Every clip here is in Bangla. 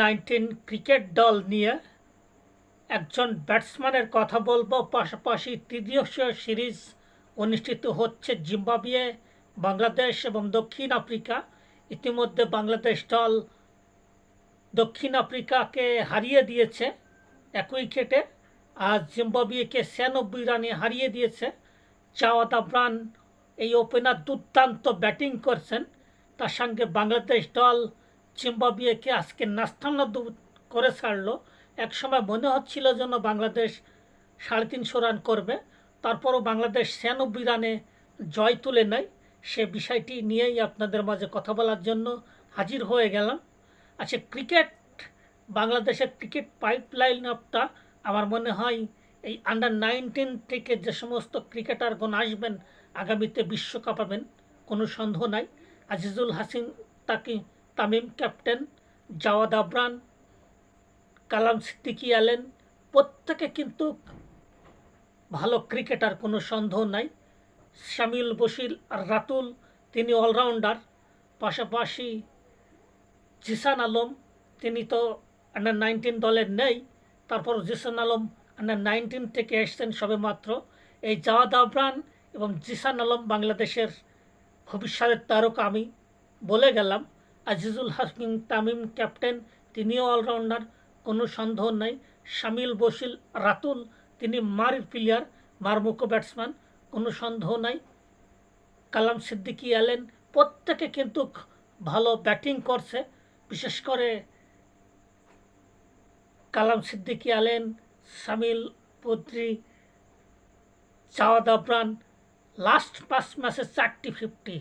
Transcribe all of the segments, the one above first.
নাইনটিন ক্রিকেট দল নিয়ে একজন ব্যাটসম্যানের কথা বলব। পাশাপাশি তৃতীয় সিরিজ অনুষ্ঠিত হচ্ছে জিম্বাবুয়ে, বাংলাদেশ এবং দক্ষিণ আফ্রিকা। ইতিমধ্যে বাংলাদেশ দল দক্ষিণ আফ্রিকাকে হারিয়ে দিয়েছে এক উইকেটে। আর জিম্বাবুয়েকে ছিয়ানব্বই রানে হারিয়ে দিয়েছে। চাওয়াত আফরান এই ওপেনার দুর্দান্ত ব্যাটিং করছেন। তার সঙ্গে বাংলাদেশ দল জিম্বাবুয়েকে আজকে নাস্তানাদু করে ছাড়লো। একসময় মনে হচ্ছিল যেন বাংলাদেশ সাড়ে তিনশো রান করবে। তারপরও বাংলাদেশ ছিয়ানব্বই রানে জয় তুলে নেয়, সে বিষয়টি নিয়েই আপনাদের মাঝে কথা বলার জন্য হাজির হয়ে গেলাম। আচ্ছা ক্রিকেট, বাংলাদেশের ক্রিকেট পাইপলাইন আপটা, আমার মনে হয় এই আন্ডার নাইনটিন থেকে যে সমস্ত ক্রিকেটারগণ আসবেন, আগামীতে বিশ্বকাপ পাবেন, কোনো সন্দেহ নাই। আজিজুল হাসিন তাকি তামিম ক্যাপ্টেন, জাওয়াদ আবরান, কালাম সিদ্দিকি আলেন প্রত্যেকে কিন্তু ভালো ক্রিকেটার, কোনো সন্দেহ নাই। শামিল বশির আর রাতুল, তিনি অলরাউন্ডার। পাশাপাশি জিসান আলম, তিনি তো আন্ডার নাইনটিন দলের নেই। তারপর জিসান আলম আন্ডার নাইনটিন থেকে এসছেন সবে মাত্র এই জাওয়াদ আবরান এবং জিসান আলম বাংলাদেশের ভবিষ্যতের তারকা আমি বলে গেলাম। আজিজুল হাসমিন তামিম ক্যাপ্টেন, তিনিও অলরাউন্ডার, কোনো সন্দেহ নাই। শামিল বশিল রাতুল তিনি মার প্লেয়ার, মারমুখো ব্যাটসম্যান, কোনো সন্দেহ নাই। কালাম সিদ্দিকি এলেন প্রত্যেকে কিন্তু ভালো ব্যাটিং করছে। বিশেষ করে কালাম সিদ্দিকি আলেন সামিল পদ্রি জাওয়াদ আবরান, লাস্ট পাঁচ ম্যাচে চারটি ফিফটি।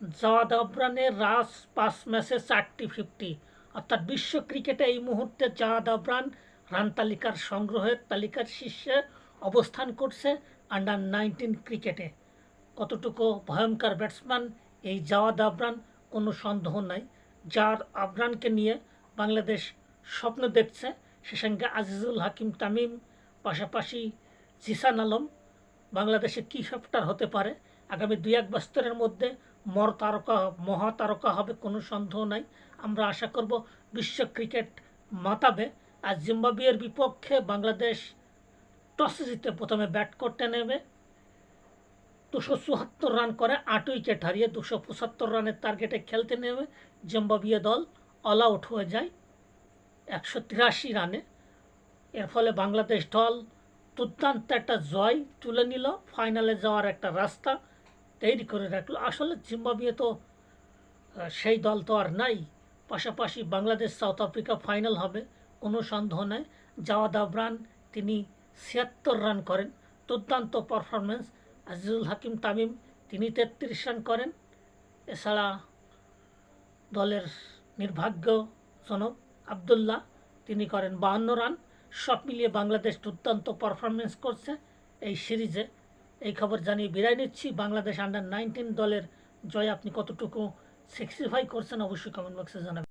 জাওয়াদ আবরানের লাস্ট পাঁচ ম্যাচে চারটি ফিফটি। অর্থাৎ বিশ্ব ক্রিকেটে এই মুহূর্তে জাওয়াদ আবরান রান তালিকার সংগ্রহের তালিকার শীর্ষে অবস্থান করছে আন্ডার নাইনটিন ক্রিকেটে। কতটুকু ভয়ঙ্কর ব্যাটসম্যান এই জাওয়াদ আবরান কোনো সন্দেহ নাই, যার আবরানকে নিয়ে বাংলাদেশ স্বপ্ন দেখছে। সে সঙ্গে আজিজুল হাকিম তামিম, পাশাপাশি জিসান আলম। বাংলাদেশে কী সফটার হতে পারে? আগামী দুই এক বছরের মধ্যে মর তারকা মহা তারকা হবে, কোনো সন্দেহ নাই। আমরা আশা করব বিশ্ব ক্রিকেট মাতাবে। আর জিম্বাবুয়ের বিপক্ষে বাংলাদেশ টসে জিতে প্রথমে ব্যাট করতে নেবে দুশো চুয়াত্তর রান করে আট উইকেট হারিয়ে দুশো পঁচাত্তর রানের টার্গেটে খেলতে নেবে জিম্বাবুয়ে দল অল আউট হয়ে যায় একশো তিরাশি রানে। এর ফলে বাংলাদেশ দল দুর্দান্ত একটা জয় তুলে নিল। ফাইনালে যাওয়ার একটা রাস্তা তৈরি করে রাখল। আসলে জিম্বাবুয়ে তো সেই দল তো আর নাই। পাশাপাশি বাংলাদেশ, সাউথ আফ্রিকা ফাইনাল হবে কোনো সন্দেহ নেই জাওয়াদ আবরান তিনি ছিয়াত্তর রান করেন। দুর্দান্ত পারফরমেন্স আজিজুল হাকিম তামিম তিনি তেত্রিশ রান করেন। এছাড়া দলের নির্ভাগ্যজনক আবদুল্লাহ তিনি করেন বাহান্ন রান। সব মিলিয়ে বাংলাদেশ দুর্দান্ত পারফরমেন্স করছে এই সিরিজে। এই খবর জানিয়ে বিদায় নিচ্ছি। বাংলাদেশ আন্ডার নাইনটিন দলের জয় আপনি কতটুকু সেক্সিফাই করছেন অবশ্যই কমেন্ট বক্সে জানাবেন।